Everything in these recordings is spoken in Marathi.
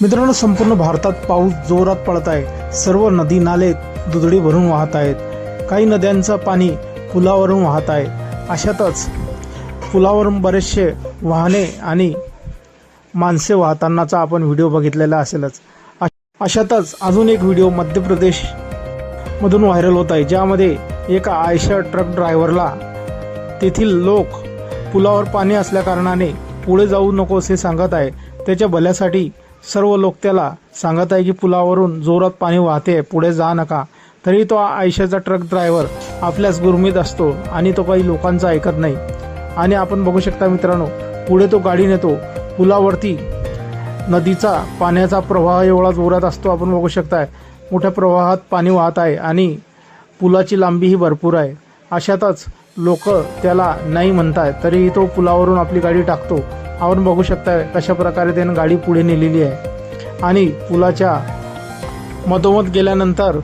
मित्रांनो संपूर्ण भारतात पाऊस जोरात पडत आहे. सर्व नदी नाले दुधडी भरून वाहत आहेत. काही नद्यांचं पाणी पुलावरून वाहत आहे. अशातच पुलावरून बरेचसे वाहने आणि माणसे वाहतानाचा आपण व्हिडिओ बघितलेला असेलच. अश- अशातच अजून एक व्हिडिओ मध्य प्रदेश मधून व्हायरल होत आहे. ज्यामध्ये एका आयशर ट्रक ड्रायव्हरला तेथील लोक पुलावर पाणी असल्याकारणाने पुढे जाऊ नको असे सांगत आहे. त्याच्या भल्यासाठी सर्व लोक त्याला सांगत आहे की पुलावरून जोरात पाणी वाहते पुढे जा नका. तरी तो आयशाचा ट्रक ड्रायव्हर आपल्याच गुरमीत असतो आणि तो काही लोकांचा ऐकत नाही. आणि आपण बघू शकता मित्रांनो पुढे तो गाडी नेतो. पुलावरती नदीचा पाण्याचा प्रवाह एवढा जोरात असतो आपण बघू शकताय. मोठ्या प्रवाहात पाणी वाहत आहे आणि पुलाची लांबीही भरपूर आहे. अशातच लोक त्याला नाही म्हणताय तरीही तो पुलावरून आपली गाडी टाकतो. आपण बघू शकताय कशा प्रकारे त्यानं गाडी पुढे नेलेली आहे. आणि पुलाच्या मधोमध गेल्यानंतर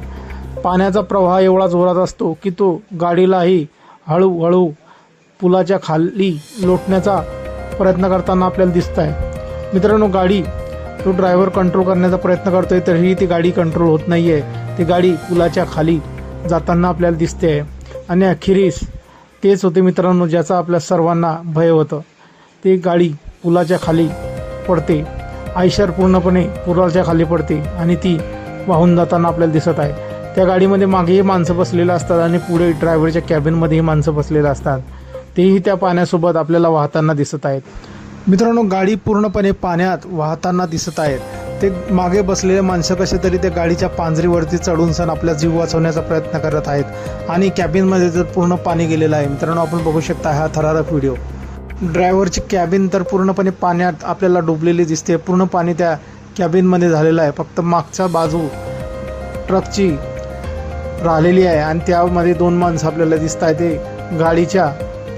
पाण्याचा प्रवाह एवढा जोरात असतो की तो गाडीलाही हळूहळू पुलाच्या खाली लोटण्याचा प्रयत्न करताना आपल्याला दिसत आहे. मित्रांनो गाडी तो ड्रायव्हर कंट्रोल करण्याचा प्रयत्न करतोय तरीही ती गाडी कंट्रोल होत नाही आहे ती गाडी पुलाच्या खाली जाताना आपल्याला दिसते आहे. आणि अखेरीस तेच होते मित्रांनो ज्याचा आपल्या सर्वांना भय होतं. ती गाडी पुलाच्या खाली पडते. आयशर पूर्णपणे पुलाच्या खाली पडते आणि ती वाहून जाताना आपल्याला दिसत आहे. त्या गाडीमध्ये मागेही माणसं बसलेलं असतात आणि पुढे ड्रायव्हरच्या कॅबिनमध्येही माणसं बसलेलं असतात. तेही त्या पाण्यासोबत आपल्याला वाहताना दिसत आहेत. मित्रांनो गाडी पूर्णपणे पाण्यात वाहताना दिसत आहेत. ते मागे बसलेले माणसं कसे तरी त्या गाडीच्या पांजरीवरती चढून सण आपला जीव वाचवण्याचा प्रयत्न करत आहेत. आणि कॅबिनमध्ये तर पूर्ण पाणी गेलेलं आहे मित्रांनो आपण बघू शकता हा थरारक व्हिडिओ. ड्रायव्हरची कॅबिन तर पूर्णपणे पाण्यात आपल्याला डुबलेली दिसते. पूर्ण पाणी त्या कॅबिनमध्ये झालेलं आहे. फक्त मागच्या बाजू ट्रकची राहिलेली आहे आणि त्यामध्ये दोन माणसं आपल्याला दिसत आहे ते गाडीच्या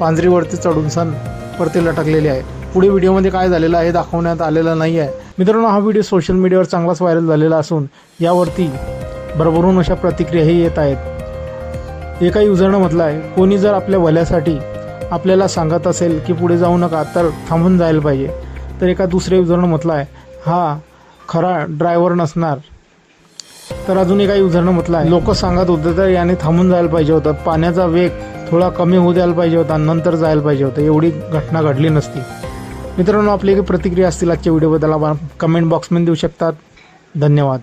पांजरीवरती चढून सण वरती लटकलेले आहे. पुढे व्हिडिओमध्ये काय झालेलं आहे दाखवण्यात आलेलं नाही आहे. मित्रांनो हा व्हिडिओ सोशल मीडियावर चांगलाच व्हायरल झालेला असून यावरती भरभरून अशा प्रतिक्रियाही येत आहेत. एका युजरनं म्हटलं आहे कोणी जर आपल्या भल्यासाठी आपल्याला सांगत असेल की पुढे जाऊ नका तर थांबून जायला पाहिजे. तर एका दुसऱ्या उदाहरण म्हटलं आहे. हा खरा ड्रायव्हर नसणार. तर अजून एका उदाहरणं म्हटलं आहे. लोक सांगत होते तर याने थांबून जायला पाहिजे होतं. पाण्याचा वेग थोडा कमी होऊ द्यायला पाहिजे होता नंतर जायला पाहिजे होतं. एवढी घटना घडली नसती. मित्रांनो आपली काही प्रतिक्रिया असतील आजच्या व्हिडिओबद्दल आपण कमेंट बॉक्समध्ये देऊ शकतात. धन्यवाद.